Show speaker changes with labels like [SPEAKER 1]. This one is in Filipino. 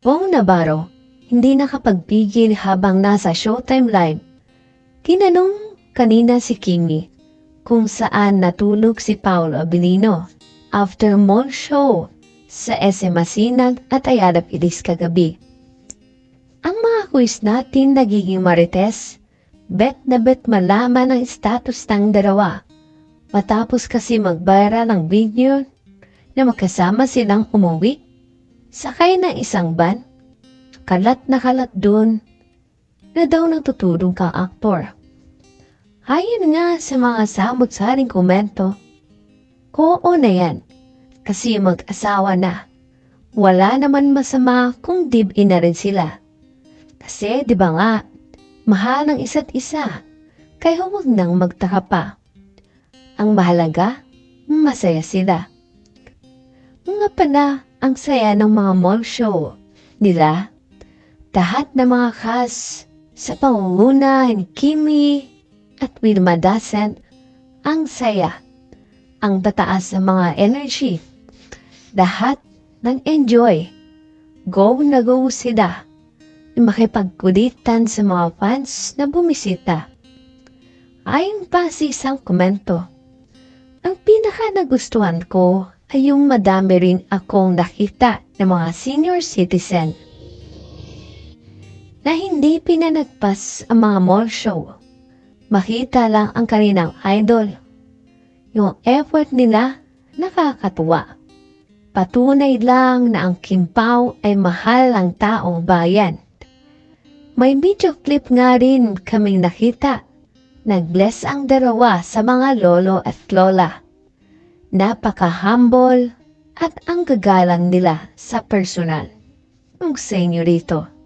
[SPEAKER 1] Bong Navarro, hindi nakapagpigil habang nasa Showtime Live. Kinanong kanina si Kimi kung saan natulog si Paolo Abilino after mall show sa SM Masinag at Ayala Pilis kagabi. Ang mga quiz natin nagiging marites, bet na bet malaman ang status ng dalawa. Matapos kasi mag-viral ang video na magkasama silang umuwi, sakay ng isang van, kalat na kalat dun na daw natutulog kang aktor. Ayon nga sa mga samot-saring komento, oo na yan, kasi mag-asawa na. Wala naman masama kung dib-in na rin sila. Kasi di ba nga, mahal ng isa't isa, kaya huwag nang magtaka pa. Ang mahalaga, masaya sila. Nga pala, ang saya ng mga mall show nila. Lahat ng mga cast sa pangunguna ni Kimi at Wilma Dasen, ang saya. Ang tataas ng mga energy. Lahat ng enjoy. Go na go sila. Makipagkulitan sa mga fans na bumisita. Ayon pa sa isang komento, ang pinaka nagustuhan ko ay yung madami rin akong nakita ng mga senior citizen na hindi pinanagpas ang mga mall show. Makita lang ang kanilang idol. Yung effort nila nakakatuwa. Patunay lang na ang Kimpaw ay mahal ang taong bayan. May video clip nga rin kaming nakita. Nag-bless ang dalawa sa mga lolo at lola. Napaka-humble at ang gagalang nila sa personal. Ang senyorito.